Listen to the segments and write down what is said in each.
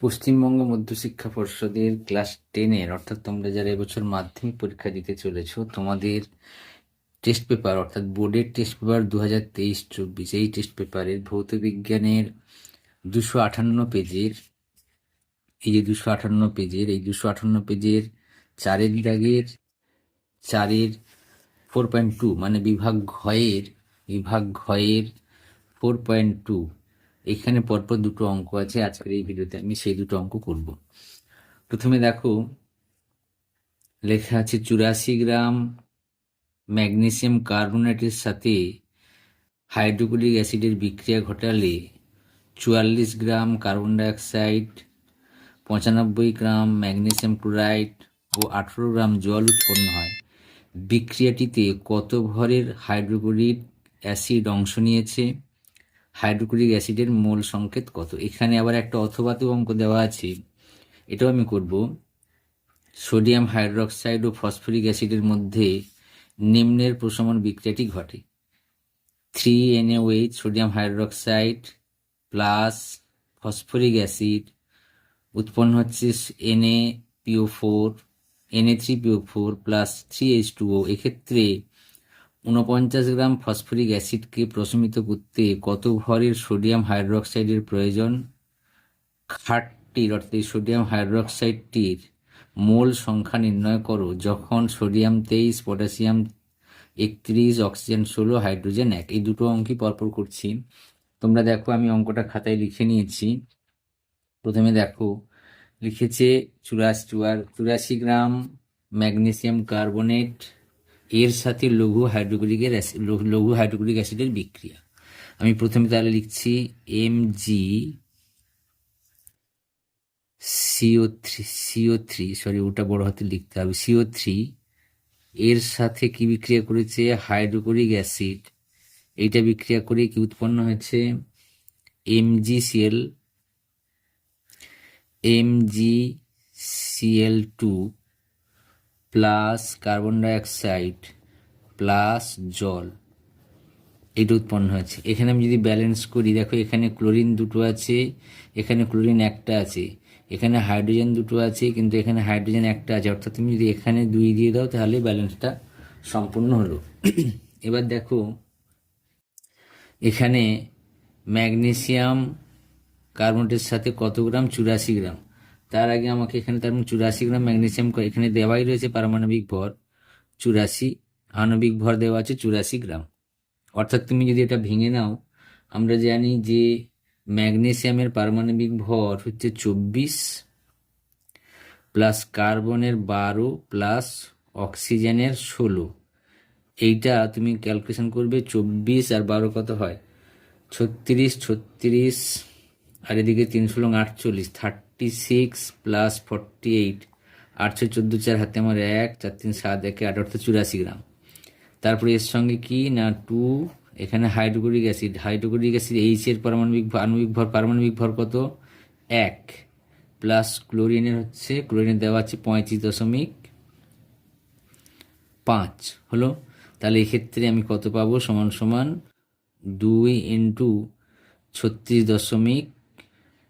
পশ্চিমবঙ্গ মধ্যশিক্ষা পর্ষদের ক্লাস টেনের অর্থাৎ তোমরা যারা এবছর মাধ্যমিক পরীক্ষা দিতে চলেছো, তোমাদের টেস্ট পেপার অর্থাৎ বোর্ডের টেস্ট পেপার দু হাজার তেইশ চব্বিশ, এই টেস্ট পেপারের ভৌত বিজ্ঞানের দুশো আটান্ন পেজের, এই যে দুশো আটান্ন পেজের, এই দুশো আটান্ন পেজের চারের দাগের, চারের ফোর পয়েন্ট টু মানে বিভাগ ঘয়ের বিভাগ ঘয়ের ফোর পয়েন্ট টু এখানে পরপর দুটো অঙ্ক আছে, আজকের এই ভিডিওতে আমি সেই দুটো অঙ্ক করব। প্রথমে দেখো, লেখা আছে, চুরাশি গ্রাম ম্যাগনেসিয়াম কার্বনেটের সাথে হাইড্রোক্লোরিক অ্যাসিডের বিক্রিয়া ঘটালে চুয়াল্লিশ গ্রাম কার্বন ডাইঅক্সাইড, পঁচানব্বই গ্রাম ম্যাগনেসিয়াম ক্লোরাইড ও আঠেরো গ্রাম জল উৎপন্ন হয়। বিক্রিয়াটিতে কত ভরের হাইড্রোক্লোরিক অ্যাসিড অংশ নিয়েছে? হাইড্রোক্লোরিক অ্যাসিডের মোল সংকেত কত? এখানে আবার একটা অথবাতে অঙ্ক দেওয়া আছে। এটাও আমি করব। সোডিয়াম হাইড্রোক্সাইড ও ফসফরিক অ্যাসিডের মধ্যে নিম্নের প্রশমন বিক্রিয়াটি ঘটে। Three NAOH sodium hydroxide plus phosphoric acid উৎপন্ন হচ্ছে NA PO four, NA three PO four plus three H two O. এক্ষেত্রে ঊনপঞ্চাশ গ্রাম ফসফরিক অ্যাসিডকে প্রশমিত করতে কত ভরের সোডিয়াম হাইড্রোক্সাইডের প্রয়োজন? খাটটির, অর্থাৎ সোডিয়াম হাইড্রোক্সাইডটির মোল সংখ্যা নির্ণয় করো। যখন সোডিয়াম তেইশ, পটাশিয়াম একত্রিশ, অক্সিজেন ষোলো, হাইড্রোজেন এক। এই দুটো অঙ্কই পরপর করছি। তোমরা দেখো, আমি অঙ্কটা খাতায় লিখে নিয়েছি। প্রথমে দেখো, লিখেছে চুরাশি, চুয়ার, চুরাশি গ্রাম ম্যাগনেসিয়াম কার্বনেট এর সাথে লঘু হাইড্রোক্লোরিকের অ্যাসিড লঘু হাইড্রোক্লোরিক অ্যাসিডের বিক্রিয়া। আমি প্রথমে তাহলে লিখছি M G CO three CO three sorry ওটা বড় হাতে লিখতে হবে। সিও থ্রি এর সাথে কি বিক্রিয়া করেছে? Hydrochloric acid. এইটা বিক্রিয়া করে কি উৎপন্ন হয়েছে? M G CL M MGCL MGCL two plus carbon dioxide plus জল। এটা উৎপন্ন হয়েছে। এখানে আমি যদি ব্যালেন্স করি, দেখো এখানে ক্লোরিন দুটো আছে, এখানে ক্লোরিন একটা আছে, এখানে হাইড্রোজেন দুটো আছে, কিন্তু এখানে হাইড্রোজেন একটা আছে। অর্থাৎ তুমি যদি এখানে দুই দিয়ে দাও, তাহলে ব্যালেন্সটা সম্পূর্ণ হলো। এবার দেখো, এখানে ম্যাগনেসিয়াম কার্বনেটের সাথে কত গ্রাম? চুরাশি গ্রাম। তার আগে আমাকে এখানে তার চুরাশি গ্রাম ম্যাগনেসিয়াম ক- এখানে দেওয়াই রয়েছে পারমাণবিক ভর। চুরাশি আণবিক ভর দেওয়া আছে চুরাশি গ্রাম। অর্থাৎ তুমি যদি এটা ভেঙে নাও, আমরা জানি যে ম্যাগনেসিয়ামের পারমাণবিক ভর হচ্ছে চব্বিশ প্লাস কার্বনের বারো প্লাস অক্সিজেনের ষোলো। এইটা তুমি ক্যালকুলেশন করবে চব্বিশ আর বারো কত হয়? ছত্রিশ ছত্রিশ, আর এদিকে তিনশো লং আটচল্লিশ thirty six plus forty eight আটশো চোদ্দ চার হাতে আমার এক, চার তিন সাত একে আট, অর্থাৎ চুরাশি গ্রাম। তারপরে এর সঙ্গে কি? না টু এখানে hydrochloric acid hydrochloric acid H এর পারমাণবিক আণবিক ভর, পারমাণবিক ভর কত? এক প্লাস ক্লোরিনের হচ্ছে ক্লোরিনের দেওয়া আছে পঁয়ত্রিশ দশমিক পাঁচ, হলো? তাহলে এক্ষেত্রে আমি কত পাবো? সমান সমান দুই ইন্টু ছত্রিশ দশমিক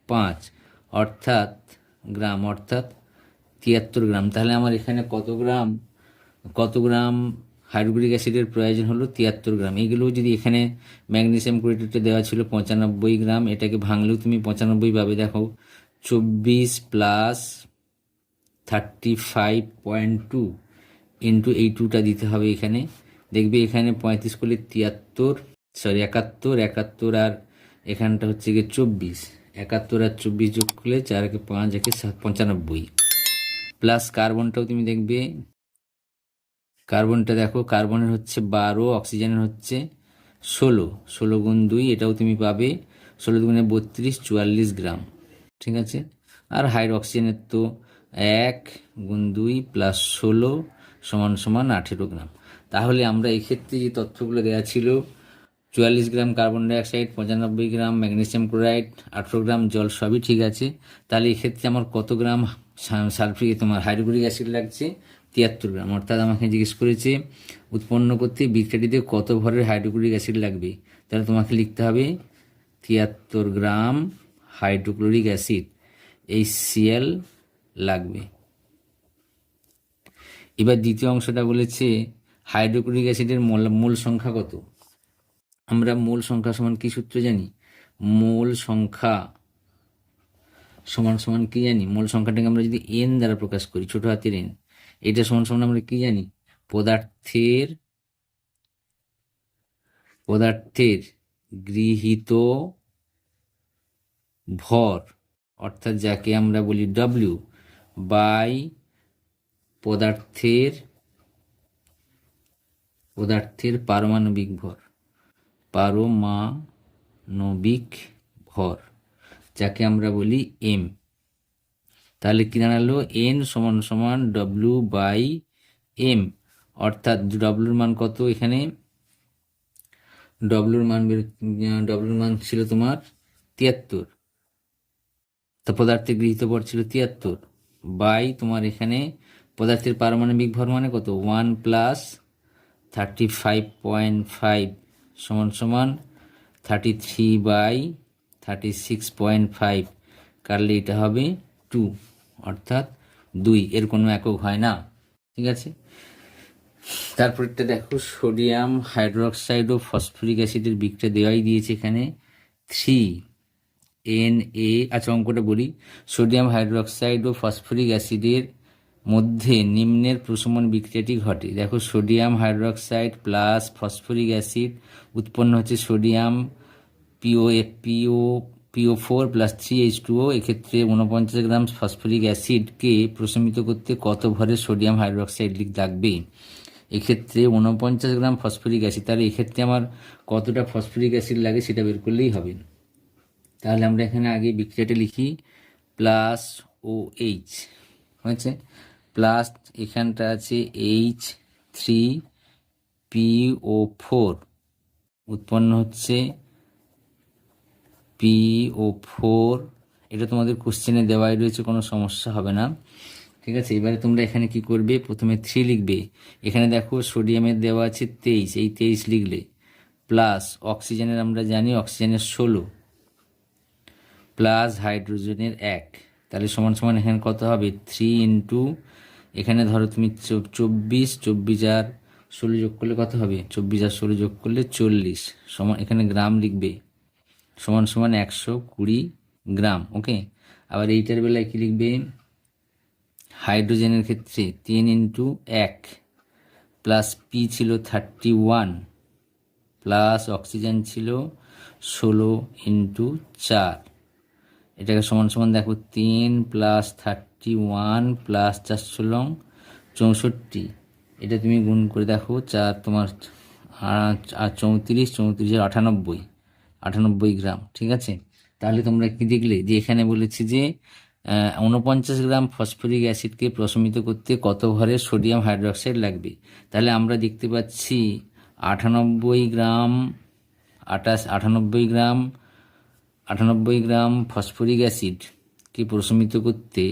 পাঁচ। অর্থাৎ গ্রাম, অর্থাৎ তিয়াত্তর গ্রাম। তাহলে আমার এখানে কত গ্রাম? কত গ্রাম হাইড্রোক্লোরিক অ্যাসিডের প্রয়োজন হলো? তিয়াত্তর গ্রাম। এগুলো যদি এখানে ম্যাগনেসিয়াম ক্লোরাইডটা দেওয়া ছিল পঁচানব্বই গ্রাম, এটাকে ভাঙলেও তুমি পঁচানব্বই পাবে। দেখো, চব্বিশ plus thirty five point two into এই টুটা দিতে হবে এখানে। দেখবে এখানে পঁয়ত্রিশ করলে তিয়াত্তর সরি একাত্তর একাত্তর আর এখানটা হচ্ছে গিয়ে চব্বিশ। একাত্তর আর চব্বিশ যোগ করলে চার একে পাঁচ, একে সাত পঁচানব্বই প্লাস কার্বনটাও তুমি দেখবে কার্বনটা দেখো কার্বনের হচ্ছে বারো অক্সিজেনের হচ্ছে ষোলো। ষোলো গুণ দুই, এটাও তুমি পাবে ষোলো দুগুণে বত্রিশ, চুয়াল্লিশ গ্রাম। ঠিক আছে? আর হাইড অক্সিজেনের তো এক গুণ দুই প্লাস ষোলো সমান সমান আঠেরো গ্রাম। তাহলে আমরা এক্ষেত্রে যে তথ্যগুলো দেওয়া ছিল চুয়াল্লিশ গ্রাম কার্বন ডাইঅক্সাইড, পঁচানব্বই গ্রাম ম্যাগনেসিয়াম ক্লোরাইড, আঠেরো গ্রাম জল সবই ঠিক আছে। তাহলে এক্ষেত্রে আমার কত গ্রাম সালফ্রিক তোমার হাইড্রোক্লোরিক অ্যাসিড লাগছে? তিয়াত্তর গ্রাম। অর্থাৎ আমাকে জিজ্ঞেস করেছে, উৎপন্ন করতে বিক্রিয়াটিতে কত ভরের হাইড্রোক্লোরিক অ্যাসিড লাগবে? তাহলে তোমাকে লিখতে হবে, তিয়াত্তর গ্রাম হাইড্রোক্লোরিক অ্যাসিড এই সিএল লাগবে। এবার দ্বিতীয় অংশটা বলেছে, হাইড্রোক্লোরিক অ্যাসিডের মূল সংখ্যা কত? আমরা মূল সংখ্যা সমান কি সূত্র জানি? মূল সংখ্যা সমান সমান কি জানি? মূল সংখ্যাটাকে আমরা যদি এন দ্বারা প্রকাশ করি, ছোট হাতের এন এটা সমান সমান আমরা কি জানি? পদার্থের পদার্থের গৃহীত ভর, অর্থাৎ যাকে আমরা বলি ডব্লিউ বাই পদার্থের পদার্থের পারমাণবিক ভর। পারমাণবিক ভর, যাকে আমরা বলি এম তাহলে কি দাঁড়াল? এন সমান সমান ডব্লিউ বাই এম অর্থাৎ ডব্লিউর মান কত এখানে? ডব্লিউর মান ডব্লিউর মান ছিল তোমার তিয়াত্তর। তো পদার্থের গৃহীত ভর ছিল তিয়াত্তর। বাই তোমার এখানে পদার্থের পারমাণবিক ভর মানে কত? One plus thirty five point five সমান সমান thirty three by thirty six point five কাটলে এটা হবে টু অর্থাৎ দুই। এর কোনো একক হয় না। ঠিক আছে? তারপরটা দেখো সোডিয়াম হাইড্রোক্সাইড ও ফসফরিক অ্যাসিডের বিক্রিয়া দেওয়াই দিয়েছে এখানে থ্রি এন এ আচ্ছা অঙ্কটা বলি। সোডিয়াম হাইড্রোক্সাইড ও ফসফরিক অ্যাসিডের মধ্যে নিম্নের প্রশমন বিক্রিয়াটি ঘটে। দেখো, sodium hydroxide plus phosphoric acid উৎপন্ন হচ্ছে sodium PO PO PO four plus three H two O এক্ষেত্রে উনপঞ্চাশ গ্রাম ফসফরিক অ্যাসিডকে প্রশমিত করতে কত ভরে সোডিয়াম হাইড্রোক্সাইড লাগবে? এক্ষেত্রে উনপঞ্চাশ গ্রাম ফসফরিক অ্যাসিড, তাহলে এক্ষেত্রে আমার কতটা ফসফরিক অ্যাসিড লাগে সেটা বের করলেই হবে। তাহলে আমরা এখানে আগে বিক্রিয়াটা লিখি, প্লাস ও এইচ হয়েছে? প্লাস এখানটা আছে H three P O four উৎপন্ন হচ্ছে পি ও ফোর এটা তোমাদের কোশ্চেনে দেওয়াই রয়েছে, কোনো সমস্যা হবে না। ঠিক আছে, এবারে তোমরা এখানে কি করবে? প্রথমে থ্রি লিখবে। এখানে দেখো সোডিয়ামের দেওয়া আছে তেইশ, এই তেইশ লিখলে। প্লাস অক্সিজেনের আমরা জানি অক্সিজেনের ষোলো। প্লাস হাইড্রোজেনের এক। তাহলে সমান সমান এখানে কত হবে? থ্রি ইন্টু এখানে ধরো তুমি চব্বিশ চব্বিশ আর ষোলো যোগ করলে কত হবে? চব্বিশ আর ষোলো যোগ করলে চল্লিশ। সমান এখানে গ্রাম লিখবে। সমান সমান একশো কুড়ি গ্রাম ওকে আবার এইটার বেলায় কী লিখবে? হাইড্রোজেনের ক্ষেত্রে তিন ইন্টু এক প্লাস পি ছিল থার্টি ওয়ান, প্লাস অক্সিজেন ছিল ষোলো ইন্টু চার। এটাকে সমান সমান দেখো, তিন প্লাস থার্টি ওয়ান প্লাস চার ষোলো চৌষট্টি। এটা তুমি গুণ করে দেখো, চার তোমার আর চৌত্রিশ চৌত্রিশের আটানব্বই। আটানব্বই গ্রাম, ঠিক আছে? তাহলে তোমরা কি দেখলে? যে এখানে বলেছি যে উনপঞ্চাশ গ্রাম ফসফরিক অ্যাসিডকে প্রশমিত করতে কত ভরে সোডিয়াম হাইড্রোক্সাইড লাগবে? তাহলে আমরা দেখতে পাচ্ছি, আটানব্বই গ্রাম, আটাশ, আটানব্বই গ্রাম আটানব্বই গ্রাম ফসফরিক অ্যাসিডকে প্রশমিত করতে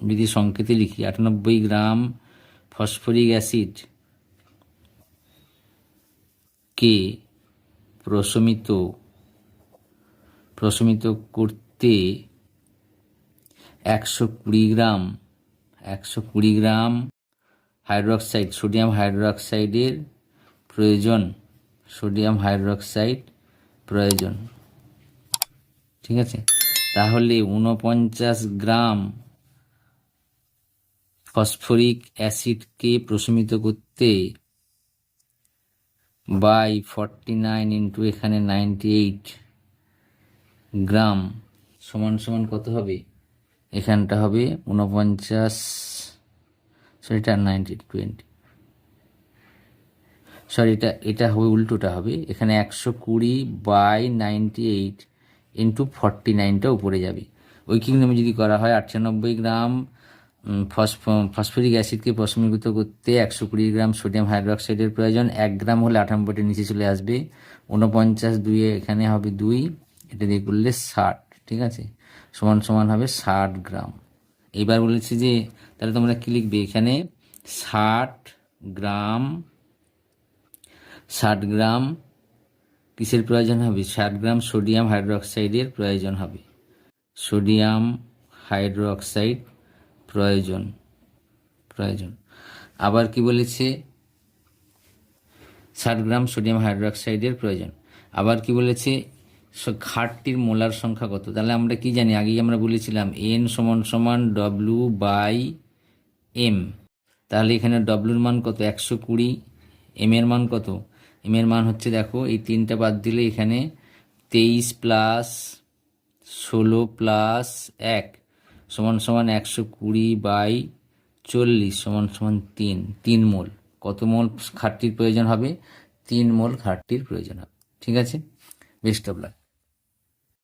যদি সংকেতে লিখি, আটানব্বই গ্রাম ফসফরিক অ্যাসিড কে প্রশমিত প্রশমিত করতে একশো কুড়ি গ্রাম, একশো কুড়ি গ্রাম হাইড্রোক্সাইড, সোডিয়াম হাইড্রোক্সাইডের প্রয়োজন, সোডিয়াম হাইড্রোক্সাইড প্রয়োজন। ঠিক আছে? তাহলে উনপঞ্চাশ গ্রাম ফসফরিক অ্যাসিডকে প্রশমিত করতে বাই ফর্টি নাইন ইন্টু এখানে নাইনটি এইট গ্রাম সমান সমান কত হবে? এখানটা হবে উনপঞ্চাশ সরিটা নাইনটি টোয়েন্টি। সরি এটা এটা হবে, উল্টোটা হবে। এখানে একশো কুড়ি by ninety eight into forty নাইনটা উপরে যাবে। ঐকিক নামে যদি করা হয় আটানব্বই গ্রাম ফসফরিক অ্যাসিডকে প্রশমীভূত করতে একশো কুড়ি গ্রাম সোডিয়াম হাইড্রোক্সাইডের প্রয়োজন। এক গ্রাম হলে আটানব্বইটা নিচে চলে আসবে। উনপঞ্চাশ দুইয়ে এখানে হবে দুই, এটা দিয়ে করলে ষাট, ঠিক আছে? সমান সমান হবে ষাট গ্রাম। এবার বলেছি যে, তাহলে তোমরা কী লিখবে এখানে? ষাট গ্রাম ষাট গ্রাম কিসের প্রয়োজন হবে? ষাট গ্রাম সোডিয়াম হাইড্রোক্সাইডের প্রয়োজন হবে। সোডিয়াম হাইড্রো অক্সাইড প্রয়োজন প্রয়োজন। আবার কি বলেছে? ষাট গ্রাম সোডিয়াম হাইড্রোক্সাইডের প্রয়োজন। আবার কি বলেছে? ঘাটতির মোলার সংখ্যা কত? তাহলে আমরা কি জানি? আগেই আমরা বলেছিলাম এন সমান সমান ডব্লু বাই এম তাহলে এখানে ডব্লুর মান কত? একশো কুড়ি। এম এর মান কত? এম এর মান হচ্ছে দেখো, এই তিনটা বাদ দিলে এখানে তেইশ প্লাস ষোলো প্লাস এক। সমান সমান একশো কুড়ি বাই চল্লিশ সমান সমান তিন তিন মোল। কত মোল খাটটির প্রয়োজন হবে? তিন মোল খাটটির প্রয়োজন হবে। ঠিক আছে? Best of luck